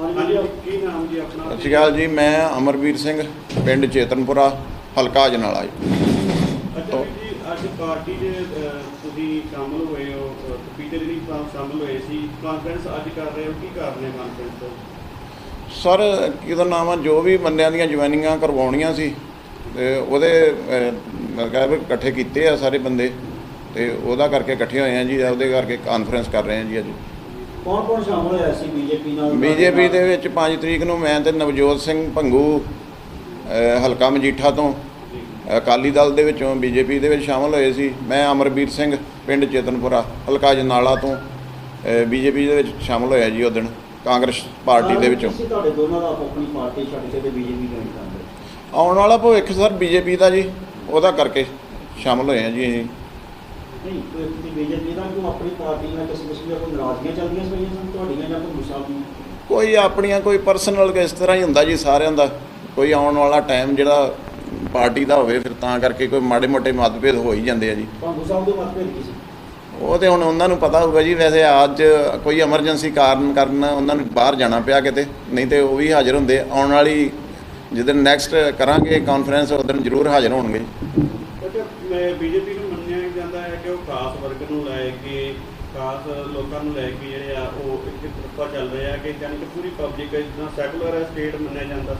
ਹਾਂਜੀ ਕੀ ਨਾਮ ਜੀ ਆਪਣਾ? ਸਤਿ ਸ਼੍ਰੀ ਅਕਾਲ ਜੀ ਮੈਂ ਅਮਰਵੀਰ ਸਿੰਘ ਪਿੰਡ ਚੇਤਨਪੁਰਾ ਹਲਕਾ ਅਜਨਾਲਾ ਜੀ। ਅੱਛਾ ਵੀਰ ਜੀ ਅੱਜ ਪਾਰਟੀ ਦੇ ਅਹ, ਤੁਸੀਂ ਸ਼ਾਮਲ ਹੋਏ ਹੋ ਅਹ, ਬੀਤੇ ਦਿਨੀ ਸ਼ਾ- ਸ਼ਾਮਲ ਹੋਏ ਸੀ। ਕਾਨਫਰੰਸ ਅੱਜ ਕਰ ਰਹੇ ਹੋ ਕੀ ਕਰ ਰਹੇ ਕਾਨਫਰੰਸ ਤੋਂ? ਸਰ ਕਿਹਦਾ ਨਾਮ ਆ ਜੋ ਵੀ ਬੰਦਿਆਂ ਦੀਆਂ ਜੁਆਇਨਿੰਗਾਂ ਕਰਵਾਉਣੀਆਂ ਸੀ ਤੇ ਉਹਦੇ ਅਹ, ਮੈਂ ਕਿਹਾ ਵੀ ਇਕੱਠੇ ਕੀਤੇ ਆ ਸਾਰੇ ਬੰਦੇ ਤੇ ਉਹਦਾ ਕਰਕੇ ਇਕੱਠੇ ਹੋਏ ਆ ਜੀ ਉਹਦੇ ਕਰਕੇ ਕਾਨਫਰੰਸ ਕਰ ਰਹੇ ਆ ਜੀ ਅੱਜ। ਕੌਣ ਕੌਣ ਸ਼ਾਮਲ ਹੋਇਆ ਸੀ ਬੀਜੇਪੀ ਨਾਲ? ਬੀਜੇਪੀ ਦੇ ਵਿੱਚ 5 ਤਰੀਕ ਨੂੰ ਮੈਂ ਤੇ ਨਵਜੋਤ ਸਿੰਘ ਭੰਗੂ ਹਲਕਾ ਮਜੀਠਾ ਤੋਂ ਅਕਾਲੀ ਦਲ ਦੇ ਵਿੱਚੋਂ ਬੀਜੇਪੀ ਦੇ ਵਿੱਚ ਸ਼ਾਮਲ ਹੋਏ ਸੀ। ਮੈਂ ਅਮਰਵੀਰ ਸਿੰਘ ਪਿੰਡ ਚੇਤਨਪੁਰਾ ਹਲਕਾ ਜਨਾਲਾ ਤੋਂ ਬੀਜੇਪੀ ਦੇ ਵਿੱਚ ਸ਼ਾਮਲ ਹੋਇਆ ਜੀ ਉਹ ਦਿਨ ਕਾਂਗਰਸ ਪਾਰਟੀ ਦੇ ਵਿੱਚੋਂ। ਤੁਹਾਡੇ ਦੋਨਾਂ ਦਾ ਆਪੋ ਆਪਣੀ ਪਾਰਟੀ ਛੱਡ ਕੇ ਤੇ ਬੀਜੇਪੀ ਜੁਆਇਨ ਕਰਦੇ ਆਉਣ ਵਾਲਾ ਭਵਿੱਖ ਸਰ ਬੀਜੇਪੀ ਦਾ ਜੀ ਉਹਦਾ ਕਰਕੇ ਸ਼ਾਮਲ ਹੋਏ ਆ ਜੀ ਅਸੀਂ। ਨਹੀਂ ਤੁਸੀਂ ਬੀਜੇਪੀ ਦਾ ਕਿਉਂ ਆਪਣੀ ਪਾਰਟੀ ਨਾਲ ਕਿਸੇ ਕਿਸਮ ਦੀਆਂ ਕੋਈ ਨਾਰਾਜ਼ਗੀਆਂ ਚੱਲਦੀਆਂ ਪਈਆਂ ਸਨ ਤੁਹਾਡੀਆਂ ਜਾਂ ਕੋਈ ਮੁਸਾਫ ਕੋਈ ਆਪਣੀਆਂ ਕੋਈ ਪਰਸਨਲ ਇਸ ਤਰ੍ਹਾਂ ਹੀ ਹੁੰਦਾ ਜੀ ਸਾਰਿਆਂ ਦਾ। ਕੋਈ ਆਉਣ ਵਾਲਾ ਟਾਈਮ ਜਿਹੜਾ ਪਾਰਟੀ ਦਾ ਹੋਵੇ ਫਿਰ ਤਾਂ ਕਰਕੇ ਕੋਈ ਮਾੜੇ ਮੋਟੇ ਮਤਭੇਦ ਹੋ ਹੀ ਜਾਂਦੇ ਆ ਜੀ। ਤੁਹਾਨੂੰ ਸਾਹਿਬ ਦੇ ਮਤਭੇਦ ਕੀ ਸੀ? ਉਹ ਤੇ ਹੁਣ ਉਹਨਾਂ ਨੂੰ ਪਤਾ ਹੋਊਗਾ ਜੀ ਵੈਸੇ ਅੱਜ ਕੋਈ ਐਮਰਜੈਂਸੀ ਕਾਰਨ ਕਾਰਨ ਉਹਨਾਂ ਨੂੰ ਬਾਹਰ ਜਾਣਾ ਪਿਆ ਕਿਤੇ ਨਹੀਂ ਤੇ ਉਹ ਵੀ ਹਾਜ਼ਰ ਹੁੰਦੇ ਆਉਣ ਵਾਲੀ ਜਿੱਦਣ ਨੈਕਸਟ ਕਰਾਂਗੇ ਕਾਨਫਰੰਸ ਉਸ ਦਿਨ ਜ਼ਰੂਰ ਹਾਜ਼ਰ ਹੋਣਗੇ ਬੀਜੇਪੀ ਨੂੰ ਜਾਂਦਾ ਹੈ ਕਿ ਉਹ ਖਾਸ ਵਰਗ ਨੂੰ ਲੈ ਕੇ, ਖਾਸ ਲੋਕਾਂ ਨੂੰ ਲੈ ਕੇ ਜਿਹੜੇ ਆ, ਉਹ ਇੱਕ ਤਰਫਾ ਚੱਲ ਰਹੇ ਆ ਕਿ ਜਾਨੀ ਕਿ ਪੂਰੀ ਪਬਲਿਕ ਜਿੱਦਾਂ ਸੈਕੂਲਰ ਹੈ ਸਟੇਟ ਮੰਨਿਆ ਜਾਂਦਾ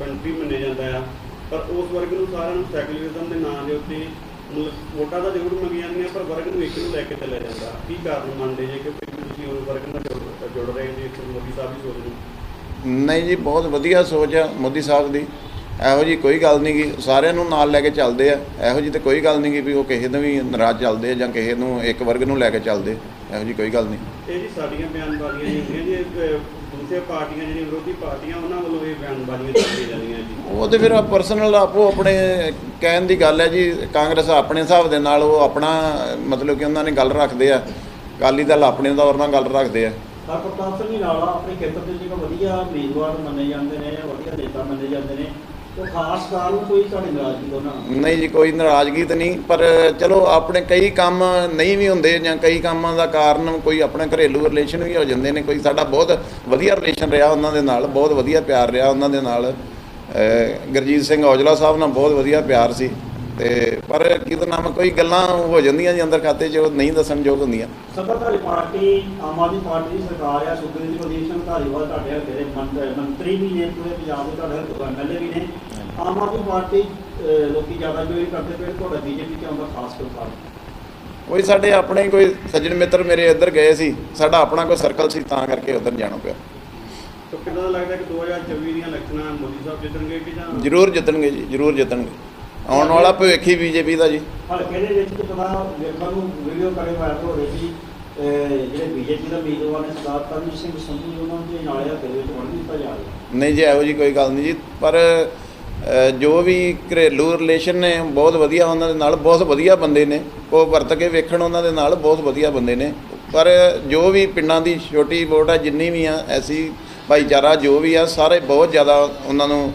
ਕੰਟਰੀ ਮੰਨਿਆ ਜਾਂਦਾ ਆ। ਪਰ ਉਸ ਵਰਗ ਨੂੰ ਸਾਰਿਆਂ ਨੂੰ ਸੈਕੂਲਰਿਜ਼ਮ ਦੇ ਨਾਂ ਦੇ ਉੱਤੇ ਮਤਲਬ ਵੋਟਾਂ ਤਾਂ ਜ਼ਰੂਰ ਮੰਗੀਆਂ ਜਾਂਦੀਆਂ, ਪਰ ਵਰਗ ਨੂੰ ਇੱਕ ਨੂੰ ਲੈ ਕੇ ਚੱਲਿਆ ਜਾਂਦਾ। ਕੀ ਕਾਰਨ ਮੰਨਦੇ ਜੇ ਕਿ ਤੁਸੀਂ ਉਸ ਵਰਗ ਨਾਲ ਜੁੜ- ਰਹੇ ਜੀ ਮੋਦੀ ਸਾਹਿਬ ਦੀ ਸੋਚ ਨੂੰ? ਨਹੀਂ ਜੀ, ਬਹੁਤ ਵਧੀਆ ਸੋਚ ਆ ਮੋਦੀ ਸਾਹਿਬ ਦੀ। ਇਹੋ ਜੀ ਕੋਈ ਗੱਲ ਨਹੀਂ ਗੀ। ਸਾਰਿਆਂ ਨੂੰ ਨਾਲ ਲੈ ਕੇ ਚੱਲਦੇ ਆ। ਇਹੋ ਜੀ ਤੇ ਕੋਈ ਗੱਲ ਨਹੀਂ ਗੀ ਵੀ ਉਹ ਕਿਸੇ ਨੂੰ ਵੀ ਨਾਰਾਜ਼ ਚੱਲਦੇ ਆ ਜਾਂ ਕਿਸੇ ਨੂੰ ਇੱਕ ਵਰਗ ਨੂੰ ਲੈ ਕੇ ਚੱਲਦੇ। ਇਹੋ ਜੀ ਕੋਈ ਗੱਲ ਨਹੀਂ। ਇਹ ਜੀ ਸਾਡੀਆਂ ਬਿਆਨਬਾਜ਼ੀਆਂ ਜੀ ਹੁੰਦੀਆਂ ਜੀ ਇਹ, ਦੂਸਰੀਆਂ ਪਾਰਟੀਆਂ ਜਿਹੜੀਆਂ ਵਿਰੋਧੀ ਪਾਰਟੀਆਂ ਉਹਨਾਂ ਵੱਲੋਂ ਇਹ ਬਿਆਨਬਾਜ਼ੀਆਂ ਦਿੱਤੀਆਂ ਜਾਂਦੀਆਂ ਜੀ। ਉਹ ਤੇ ਫਿਰ ਪਰਸਨਲ ਆਪੋ ਆਪਣੇ ਕਹਿਣ ਦੀ ਗੱਲ ਹੈ ਜੀ ਕਾਂਗਰਸ ਆਪਣੇ ਹਿਸਾਬ ਦੇ ਨਾਲ ਉਹ ਆਪਣਾ ਮਤਲਬ ਕਿ ਉਹਨਾਂ ਨੇ ਗੱਲ ਰੱਖਦੇ ਆ। ਅਕਾਲੀ ਦਲ ਆਪਣੇ ਤੌਰ ਨਾਲ ਗੱਲ ਰੱਖਦੇ ਆ। ਪਰ ਪ੍ਰਤਾਪ ਸਿੰਘ ਨਾਲਾ ਆਪਣੇ ਖੇਤਰ ਦੇ ਜਿਹੜਾ ਵਧੀਆ ਉਮੀਦਵਾਰ ਮੰਨੇ ਜਾਂਦੇ ਨੇ ਵਧੀਆ ਨੇਤਾ ਮੰਨੇ ਜਾਂਦੇ ਨੇ। ਉਹ ਖਾਸ ਕਾਰਨ ਕੋਈ ਤੁਹਾਡੀ ਨਾਰਾਜ਼ਗੀ ਉਹਨਾਂ ਨਾਲ ਨਹੀਂ ਜੀ, ਕੋਈ ਨਾਰਾਜ਼ਗੀ ਤਾਂ ਨਹੀਂ, ਪਰ ਚਲੋ ਆਪਣੇ ਕਈ ਕੰਮ ਨਹੀਂ ਵੀ ਹੁੰਦੇ ਜਾਂ ਕਈ ਕੰਮਾਂ ਦਾ ਕਾਰਨ ਕੋਈ ਆਪਣੇ ਘਰੇਲੂ ਰਿਲੇਸ਼ਨ ਵੀ ਹੋ ਜਾਂਦੇ ਨੇ, ਕੋਈ ਸਾਡਾ ਬਹੁਤ ਵਧੀਆ ਰਿਲੇਸ਼ਨ ਰਿਹਾ ਉਹਨਾਂ ਦੇ ਨਾਲ, ਬਹੁਤ ਵਧੀਆ ਪਿਆਰ ਰਿਹਾ ਉਹਨਾਂ ਦੇ ਨਾਲ। ਗੁਰਜੀਤ ਸਿੰਘ ਔਜਲਾ ਸਾਹਿਬ ਨਾਲ ਬਹੁਤ ਵਧੀਆ ਪਿਆਰ ਸੀ। ਤੇ ਪਰ ਕਿਹਦਾ ਨਾਮ ਕੋਈ ਗੱਲਾਂ ਹੋ ਜਾਂਦੀਆਂ ਜੀ ਅੰਦਰ ਖਾਤੇ 'ਚ ਉਹ ਨਹੀਂ ਦੱਸਣਯੋਗ ਹੁੰਦੀਆਂ। ਸੱਤਾਧਾਰੀ ਪਾਰਟੀ ਆਮ ਆਦਮੀ ਪਾਰਟੀ ਦੀ ਸਰਕਾਰ ਆ ਸੁਖਬੀਰ ਸਿੰਘ ਪ੍ਰਦੀਪ ਸਿੰਘ ਧਾਲੀਵਾਲ ਤੁਹਾਡੇ ਹਲਕੇ ਦੇ ਮੰਤ- ਮੰਤਰੀ ਵੀ ਨੇ ਪੂਰੇ ਪੰਜਾਬ ਦੇ ਤੁਹਾਡੇ ਹਲਕੇ ਐਮਐਲਏ ਵੀ ਨੇ। ਆਮ ਆਦਮੀ ਪਾਰਟੀ ਅਹ, ਲੋਕੀ ਜ਼ਿਆਦਾ ਜੋ ਇਹ ਕਰਦੇ ਪਏ ਤੁਹਾਡਾ ਬੀਜੇਪੀ ਚ ਆਉਂਦਾ ਖਾਸ ਕਰ ਕਾਰਨ ਕੋਈ ਸਾਡੇ ਆਪਣੇ ਕੋਈ ਸੱਜਣ ਮਿੱਤਰ ਮੇਰੇ ਇੱਧਰ ਗਏ ਸੀ ਸਾਡਾ ਆਪਣਾ ਕੋਈ ਸਰਕਲ ਸੀ ਤਾਂ ਕਰਕੇ ਉੱਧਰ ਜਾਣਾ ਪਿਆ। ਤਾਂ ਦਾ ਲੱਗਦਾ ਕਿ 2024 ਦੀਆਂ ਇਲੈਕਸ਼ਨਾਂ ਮੋਦੀ ਸਾਹਿਬ ਜਿੱਤਣਗੇ ਕਿ ਜਾਂ ਜ਼ਰੂਰ ਜਿੱਤਣਗੇ ਜੀ ਜ਼ਰੂਰ ਜਿੱਤਣਗੇ। ਆਉਣ ਵਾਲਾ ਭਵਿੱਖ ਹੀ ਬੀਜੇਪੀ ਦਾ ਜੀ। ਹਲਕੇ ਦੇ ਵਿੱਚ ਤਾਂ ਪਤਾ ਵੇਖਣ ਨੂੰ ਵੀਡੀਓ ਕਰੇ ਵਾਇਰਲ ਹੋ ਰਹੀ ਸੀ ਅਹ, ਜਿਹੜੇ ਬੀਜੇਪੀ ਦਾ ਉਮੀਦਵਾਰ ਨੇ ਸਰਦਾਰ ਤਰਨਜੀਤ ਸਿੰਘ ਸੰਧੂ ਜੀ ਉਹਨਾਂ ਨੂੰ ਜੇ ਨਾਲੇ ਹਲਕੇ ਦੇ ਵਿੱਚ ਵੰਡ ਦਿੱਤਾ ਜਾ ਰਿਹਾ। ਨਹੀਂ ਜੀ ਇਹੋ ਜੀ ਕੋਈ ਗੱਲ ਨਹੀਂ ਜੀ ਪਰ ਜੋ ਵੀ ਘਰੇਲੂ ਰਿਲੇਸ਼ਨ ਨੇ ਬਹੁਤ ਵਧੀਆ ਉਹਨਾਂ ਦੇ ਨਾਲ ਬਹੁਤ ਵਧੀਆ ਬੰਦੇ ਨੇ। ਉਹ ਵਰਤ ਕੇ ਵੇਖਣ ਉਹਨਾਂ ਦੇ ਨਾਲ ਬਹੁਤ ਵਧੀਆ ਬੰਦੇ ਨੇ। ਪਰ ਜੋ ਵੀ ਪਿੰਡਾਂ ਦੀ ਛੋਟੀ ਵੋਟ ਆ ਜਿੰਨੀ ਵੀ ਆ ਐਸੀ ਭਾਈਚਾਰਾ ਜੋ ਵੀ ਆ ਸਾਰੇ ਬਹੁਤ ਜ਼ਿਆਦਾ ਉਹਨਾਂ ਨੂੰ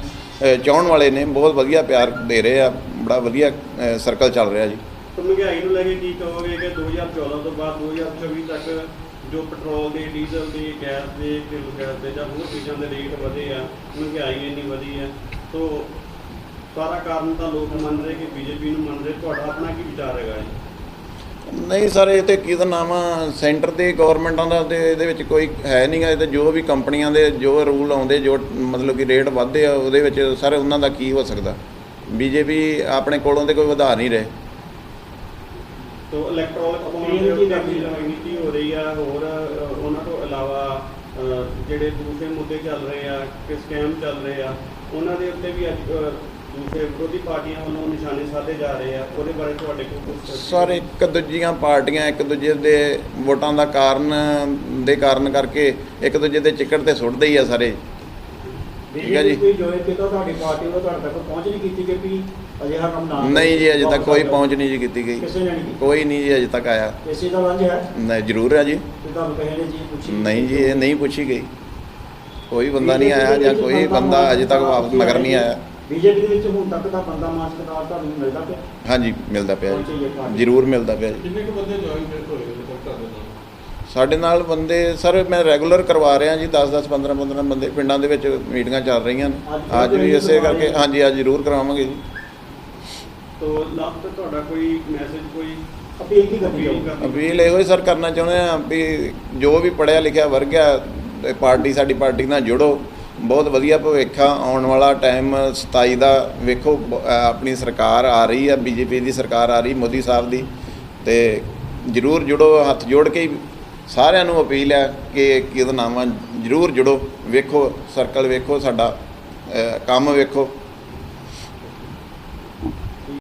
ਚਾਹੁਣ ਵਾਲੇ ਨੇ, ਬਹੁਤ ਵਧੀਆ ਪਿਆਰ ਦੇ ਰਹੇ ਆ, ਬੜਾ ਵਧੀਆ ਸਰਕਲ ਚੱਲ ਰਿਹਾ ਜੀ। ਤਾਂ ਮਹਿੰਗਾਈ ਨੂੰ ਲੈ ਕੇ ਕੀ ਕਹੋਗੇ ਕਿ 2014 ਤੋਂ ਬਾਅਦ 2024 ਤੱਕ ਜੋ ਪੈਟਰੋਲ ਦੇ ਡੀਜ਼ਲ ਦੇ ਗੈਸ ਦੇ ਘਰੇਲੂ ਗੈਸ ਦੇ ਜਾਂ ਹੋਰ ਚੀਜ਼ਾਂ ਦੇ ਰੇਟ ਵਧੇ ਆ, ਮਹਿੰਗਾਈ ਇੰਨੀ ਵਧੀ ਆ, ਤੋਂ ਸਾਰਾ ਕਾਰਨ ਤਾਂ ਲੋਕ ਮੰਨ ਰਹੇ ਕਿ ਬੀਜੇਪੀ ਨੂੰ ਮੰਨ ਰਹੇ, ਤੁਹਾਡਾ ਆਪਣਾ ਕੀ ਵਿਚਾਰ ਹੈਗਾ ਜੀ? ਨਹੀਂ ਸਰ ਇਹ ਤੇ ਕਿਹਦਾ ਨਾਮ ਆ? ਸੈਂਟਰ ਦੇ ਗਵਰਨਮੈਂਟਾਂ ਦਾ ਤੇ ਇਹਦੇ ਵਿੱਚ ਕੋਈ ਹੈ ਨਹੀਂਗਾ ਇਹ ਤੇ ਜੋ ਵੀ ਕੰਪਨੀਆਂ ਦੇ ਜੋ ਰੂਲ ਆਉਂਦੇ ਜੋ ਮਤਲਬ ਕਿ ਰੇਟ ਵੱਧਦੇ ਆ ਉਹਦੇ ਵਿੱਚ ਸਰ ਉਹਨਾਂ ਦਾ ਕੀ ਹੋ ਸਕਦਾ? ਬੀਜੇਪੀ ਆਪਣੇ ਕੋਲੋਂ ਤੇ ਕੋਈ ਵਧਾ ਨਹੀਂ ਰਹੇ। ਤੋ ਇਲੈਕਟ੍ਰੋਨਿਕ Appeal ਦੇ ਕੀ ਵੀ ਹੈ? ਰਾਜਨੀਤੀ ਹੋ ਰਹੀ ਆ? ਹੋਰ ਉਹਨਾਂ ਤੋਂ ਇਲਾਵਾ ਜਿਹੜੇ ਦੂਸਰੇ ਮੁੱਦੇ ਚੱਲ ਰਹੇ ਆ ਕਿ ਸਕੈਮ ਚੱਲ ਰਹੇ ਆ ਉਹਨਾਂ ਦੇ ਉੱਤੇ ਵੀ ਅੱਜ ਦੂਸਰੇ ਵਿਰੋਧੀ ਪਾਰਟੀਆਂ ਵੱਲੋਂ ਨਿਸ਼ਾਨੇ ਸਾਧੇ ਜਾ ਰਹੇ ਆ ਉਹਦੇ ਬਾਰੇ ਤੁਹਾਡੇ ਕੋਲ ਕੁਝ ਸਰ ਇੱਕ ਦੂਜੀਆਂ ਪਾਰਟੀਆਂ ਇੱਕ ਦੂਜੇ ਦੇ ਵੋਟਾਂ ਦਾ ਕਾਰਨ ਦੇ ਕਾਰਨ ਕਰਕੇ ਇੱਕ ਦੂਜੇ ਦੇ ਚਿੱਕੜ ਤੇ ਸੁੱਟਦੇ ਹੀ ਆ ਸਾਰੇ। ਠੀਕ ਹੈ ਜੀ। ਬੀਜੇਪੀ ਕੋਈ ਜੋਇਨ ਕੀਤਾ ਤੁਹਾਡੀ ਪਾਰਟੀ ਉਹ ਤੁਹਾਡੇ ਤੱਕ ਪਹੁੰਚ ਨਹੀਂ ਕੀਤੀ ਕਿ ਵੀ ਅਜਿਹਾ ਕੰਮ ਨਾ ਨਹੀਂ ਜੀ ਅਜੇ ਤੱਕ ਕੋਈ ਪਹੁੰਚ ਨਹੀਂ ਜੀ ਕੀਤੀ ਗਈ। ਕੋਈ ਨਹੀਂ ਜੀ ਅਜੇ ਤੱਕ ਆਇਆ। ਦਾ ਹੈ? ਨਹੀਂ ਜ਼ਰੂਰ ਹੈ ਜੀ। ਤੁਹਾਨੂੰ ਪੁੱਛੀ? ਨਹੀਂ ਜੀ ਇਹ ਨਹੀਂ ਪੁੱਛੀ ਗਈ। ਕੋਈ ਬੰਦਾ ਨਹੀਂ ਆਇਆ ਜਾਂ ਕੋਈ ਬੰਦਾ ਅਜੇ ਤੱਕ ਵਾਪਸ ਮਗਰ ਨਹੀਂ ਆਇਆ। ਬੀਜੇਪੀ ਦੇ ਵਿੱਚ ਹੁਣ ਤੱਕ ਦਾ ਬੰਦਾ ਮਾਸਕਦਾਰ ਤੁਹਾਨੂੰ ਮਿਲਦਾ ਪਿਆ। ਹਾਂਜੀ ਮਿਲਦਾ ਪਿਆ ਜੀ। ਜ਼ਰੂਰ ਮਿਲਦਾ ਪਿਆ ਜੀ। ਕਿੰਨੇ ਕੁ ਬੰਦੇ ਜੁਆਇਨ ਹੋਏ ਨੇ ਤੱਕ ਤੁਹਾਡੇ ਨਾਲ? ਸਾਡੇ ਨਾਲ ਬੰਦੇ ਸਰ ਮੈਂ ਰੈਗੂਲਰ ਕਰਵਾ ਰਿਹਾ ਜੀ 10 10 15 15 ਬੰਦੇ ਪਿੰਡਾਂ ਦੇ ਵਿੱਚ ਮੀਟਿੰਗਾਂ ਚੱਲ ਰਹੀਆਂ ਨੇ। ਅੱਜ ਵੀ ਇਸੇ ਕਰਕੇ। ਹਾਂਜੀ ਅੱਜ ਜ਼ਰੂਰ ਕਰਾਵਾਂਗੇ ਜੀ। ਤੋ ਲਾਸਟ ਤੁਹਾਡਾ ਕੋਈ ਮੈਸੇਜ ਕੋਈ ਅਪੀਲ ਕੀ ਕਰਨੀ ਅਪੀਲ ਹੈ ਕਰਨੀ ਅਪੀਲ ਇਹੋ ਹੀ ਸਰ ਕਰਨਾ ਚਾਹੁੰਦੇ ਆ ਵੀ ਜੋ ਵੀ ਪੜਿਆ ਲਿਖਿਆ ਵਰਗ ਆ ਤੇ ਪਾਰਟੀ ਸਾਡੀ ਪਾਰਟੀ ਨਾਲ ਜੁੜੋ। ਬਹੁਤ ਵਧੀਆ ਭਵਿੱਖ ਆ, ਆਉਣ ਵਾਲਾ ਟਾਈਮ 27 ਦਾ ਵੇਖੋ ਆਪਣੀ ਸਰਕਾਰ ਆ ਰਹੀ ਆ ਬੀਜੇਪੀ ਦੀ ਸਰਕਾਰ ਆ ਰਹੀ, ਮੋਦੀ ਸਾਹਿਬ ਦੀ, ਤੇ ਜਰੂਰ ਜੁੜੋ, ਹੱਥ ਜੋੜ ਕੇ ਸਾਰਿਆਂ ਨੂੰ ਅਪੀਲ ਹੈ ਕਿ ਕੀ ਨਾਮ ਆ, ਜਰੂਰ ਜੁੜੋ, ਵੇਖੋ ਸਰਕਲ ਵੇਖੋ ਸਾਡਾ ਕੰਮ ਵੇਖੋ।